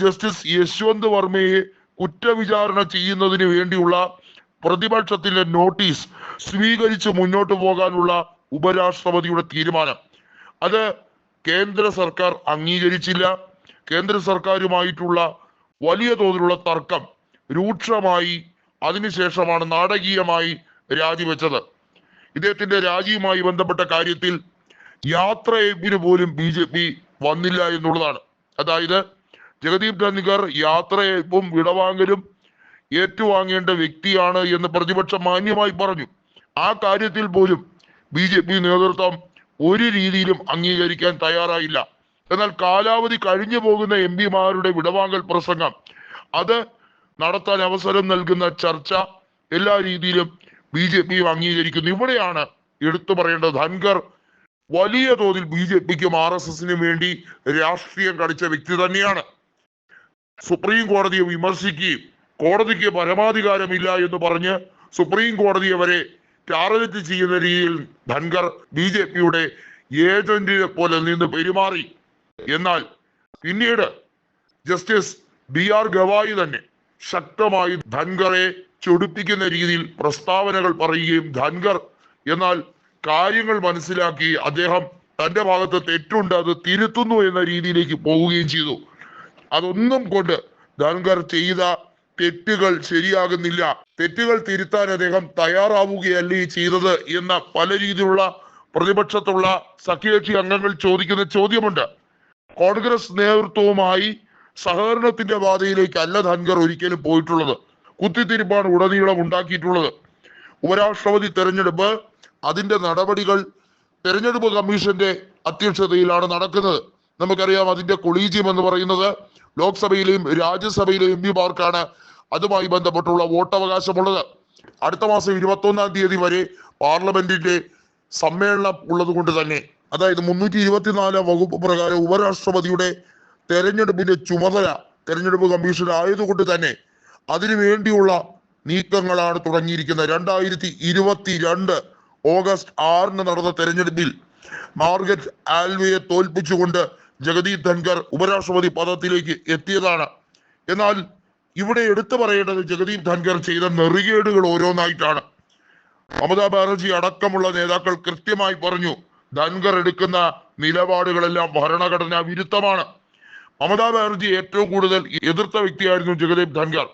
Justice Yashwant വർമ്മയെ കുറ്റവിചാരണ ചെയ്യുന്നതിന് വേണ്ടിയുള്ള പ്രതിപക്ഷത്തിന്റെ നോട്ടീസ് സ്വീകരിച്ച് മുന്നോട്ട് പോകാനുള്ള ഉപരാഷ്ട്രപതിയുടെ തീരുമാനം. അത് കേന്ദ്ര സർക്കാർ അംഗീകരിച്ചില്ല. കേന്ദ്ര സർക്കാരുമായിട്ടുള്ള വലിയ തോതിലുള്ള തർക്കം രൂക്ഷമായി അതിനുശേഷമാണ് നാടകീയമായി രാജിവെച്ചത്. ഇദ്ദേഹത്തിന്റെ രാജിയുമായി ബന്ധപ്പെട്ട കാര്യത്തിൽ യാത്രയപ്പിന് പോലും ബി ജെ പി വന്നില്ല എന്നുള്ളതാണ്. അതായത് ജഗദീപ് ധൻഖർ യാത്രയപ്പും വിടവാങ്ങലും ഏറ്റുവാങ്ങേണ്ട വ്യക്തിയാണ് എന്ന് പ്രതിപക്ഷം മാന്യമായി പറഞ്ഞു. ആ കാര്യത്തിൽ പോലും ബി ജെ പി നേതൃത്വം ഒരു രീതിയിലും അംഗീകരിക്കാൻ തയ്യാറായില്ല. എന്നാൽ കാലാവധി കഴിഞ്ഞു പോകുന്ന എം പിമാരുടെ വിടവാങ്ങൽ പ്രസംഗം അത് നടത്താൻ അവസരം നൽകുന്ന ചർച്ച എല്ലാ രീതിയിലും ബി ജെ പിയും അംഗീകരിക്കുന്നു. ഇവിടെയാണ് എടുത്തു പറയേണ്ടത്. ധൻഖർ വലിയ തോതിൽ ബി ജെ പിക്കും ആർ എസ് എസിനും വേണ്ടി രാഷ്ട്രീയം കളിച്ച വ്യക്തി തന്നെയാണ്. സുപ്രീം കോടതിയെ വിമർശിക്കുകയും കോടതിക്ക് പരമാധികാരമില്ല എന്ന് പറഞ്ഞ് സുപ്രീം കോടതിയെ വരെ ടാർഗറ്റ് ചെയ്യുന്ന രീതിയിൽ ധൻഖർ ബി ജെ പിയുടെ ഏജന്റിനെ പോലെ നിന്ന് പെരുമാറി. എന്നാൽ പിന്നീട് ജസ്റ്റിസ് ബി ആർ ഗവായി തന്നെ ശക്തമായി ധൻഖറെ ചൊടിപ്പിക്കുന്ന രീതിയിൽ പ്രസ്താവനകൾ പറയുകയും ധൻഖർ എന്നാൽ കാര്യങ്ങൾ മനസ്സിലാക്കി അദ്ദേഹം തന്റെ ഭാഗത്ത് തെറ്റുണ്ട് അത് തിരുത്തുന്നു എന്ന രീതിയിലേക്ക് പോവുകയും ചെയ്തു. അതൊന്നും കൊണ്ട് ധൻഖർ ചെയ്ത തെറ്റുകൾ ശരിയാകുന്നില്ല. തെറ്റുകൾ തിരുത്താൻ അദ്ദേഹം തയ്യാറാവുകയല്ലേ ചെയ്തത് എന്ന പല രീതിയിലുള്ള പ്രതിപക്ഷത്തുള്ള സഖ്യകക്ഷി അംഗങ്ങൾ ചോദിക്കുന്ന ചോദ്യമുണ്ട്. കോൺഗ്രസ് നേതൃത്വവുമായി സഹകരണത്തിന്റെ പാതയിലേക്കല്ല ധൻകർ ഒരിക്കലും പോയിട്ടുള്ളത്. കുത്തിത്തിരിപ്പാണ് ഉടനീളം ഉണ്ടാക്കിയിട്ടുള്ളത്. ഉപരാഷ്ട്രപതി തെരഞ്ഞെടുപ്പ് അതിന്റെ നടപടികൾ തെരഞ്ഞെടുപ്പ് കമ്മീഷന്റെ അധ്യക്ഷതയിലാണ് നടക്കുന്നത്. നമുക്കറിയാം അതിന്റെ കൊളീജിയം എന്ന് പറയുന്നത് ലോക്സഭയിലെയും രാജ്യസഭയിലെയും എം പിമാർക്കാണ് അതുമായി ബന്ധപ്പെട്ടുള്ള വോട്ടവകാശമുള്ളത്. അടുത്ത മാസം ഇരുപത്തി ഒന്നാം തീയതി വരെ പാർലമെന്റിന്റെ സമ്മേളനം ഉള്ളത് കൊണ്ട് തന്നെ അതായത് മുന്നൂറ്റി ഇരുപത്തിനാല് വകുപ്പ് പ്രകാരം ഉപരാഷ്ട്രപതിയുടെ തെരഞ്ഞെടുപ്പിന്റെ ചുമതല തെരഞ്ഞെടുപ്പ് കമ്മീഷൻ ആയതുകൊണ്ട് തന്നെ അതിനു വേണ്ടിയുള്ള നീക്കങ്ങളാണ് തുടങ്ങിയിരിക്കുന്നത്. രണ്ടായിരത്തി ഇരുപത്തി രണ്ട് ഓഗസ്റ്റ് ആറിന് നടന്ന തെരഞ്ഞെടുപ്പിൽ മാർഗറ്റ് ആൽവയെ തോൽപ്പിച്ചുകൊണ്ട് ജഗദീപ് ധൻഖർ ഉപരാഷ്ട്രപതി പദത്തിലേക്ക് എത്തിയതാണ്. എന്നാൽ ഇവിടെ എടുത്തു പറയേണ്ടത് ജഗദീപ് ധൻഖർ ചെയ്ത നെറികേടുകൾ ഓരോന്നായിട്ടാണ്. മമതാ ബാനർജി അടക്കമുള്ള നേതാക്കൾ കൃത്യമായി പറഞ്ഞു ധൻഖർ എടുക്കുന്ന നിലപാടുകളെല്ലാം ഭരണഘടനാ വിരുദ്ധമാണ്. മമതാ ബാനർജി ഏറ്റവും കൂടുതൽ എതിർത്ത വ്യക്തിയായിരുന്നു ജഗദീപ് ധൻഖർ.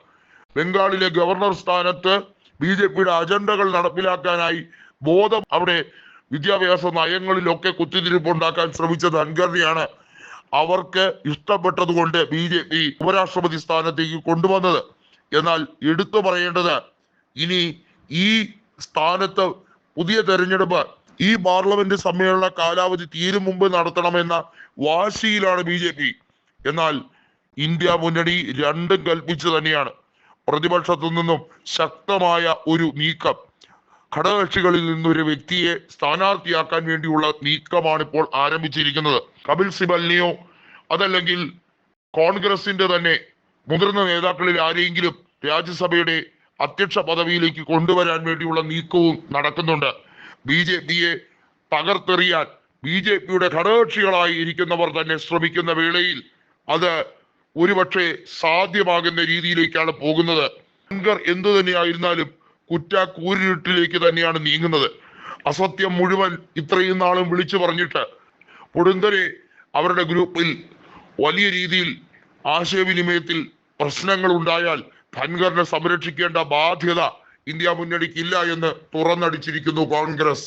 ബംഗാളിലെ ഗവർണർ സ്ഥാനത്ത് ബി ജെ പിയുടെ അജണ്ടകൾ നടപ്പിലാക്കാനായി ബോധം അവിടെ വിദ്യാഭ്യാസ നയങ്ങളിലൊക്കെ കുത്തിതിരിപ്പ് ഉണ്ടാക്കാൻ ശ്രമിച്ച ധൻഖറിനെയാണ് അവർക്ക് ഇഷ്ടപ്പെട്ടത് കൊണ്ട് ബി ജെ പി ഉപരാഷ്ട്രപതി സ്ഥാനത്തേക്ക് കൊണ്ടുവന്നത്. എന്നാൽ എടുത്തു പറയേണ്ടത് ഇനി ഈ സ്ഥാനത്ത് പുതിയ തെരഞ്ഞെടുപ്പ് ഈ പാർലമെന്റ് സമ്മേളന കാലാവധി തീരും മുമ്പ് നടത്തണമെന്ന വാശിയിലാണ് ബി ജെ പി. എന്നാൽ ഇന്ത്യ മുന്നണി രണ്ടും കൽപ്പിച്ചു തന്നെയാണ്. പ്രതിപക്ഷത്തു നിന്നും ശക്തമായ ഒരു നീക്കം. ഘടകകക്ഷികളിൽ നിന്നൊരു വ്യക്തിയെ സ്ഥാനാർത്ഥിയാക്കാൻ വേണ്ടിയുള്ള നീക്കമാണ് ഇപ്പോൾ ആരംഭിച്ചിരിക്കുന്നത്. കപിൽ സിബലിനെയോ അതല്ലെങ്കിൽ കോൺഗ്രസിന്റെ തന്നെ മുതിർന്ന നേതാക്കളിൽ ആരെങ്കിലും രാജ്യസഭയുടെ അധ്യക്ഷ പദവിയിലേക്ക് കൊണ്ടുവരാൻ വേണ്ടിയുള്ള നീക്കവും നടക്കുന്നുണ്ട്. ബി ജെ പിയെ തകർത്തെറിയാൻ ബി ജെ പിയുടെ ഘടകകക്ഷികളായി ഇരിക്കുന്നവർ തന്നെ ശ്രമിക്കുന്ന വേളയിൽ അത് ഒരുപക്ഷെ സാധ്യമാകുന്ന രീതിയിലേക്കാണ് പോകുന്നത്. ധൻഖർ എന്തു തന്നെയായിരുന്നാലും കുറ്റ കൂരിരുട്ടിലേക്ക് തന്നെയാണ് നീങ്ങുന്നത്. അസത്യം മുഴുവൻ ഇത്രയും നാളും വിളിച്ചു പറഞ്ഞിട്ട് പൊടുന്തരെ അവരുടെ ഗ്രൂപ്പിൽ വലിയ രീതിയിൽ ആശയവിനിമയത്തിൽ പ്രശ്നങ്ങൾ ഉണ്ടായാൽ ധൻഖറിനെ സംരക്ഷിക്കേണ്ട ബാധ്യത ഇന്ത്യ മുന്നണിക്കില്ല എന്ന് തുറന്നടിച്ചിരിക്കുന്നു കോൺഗ്രസ്.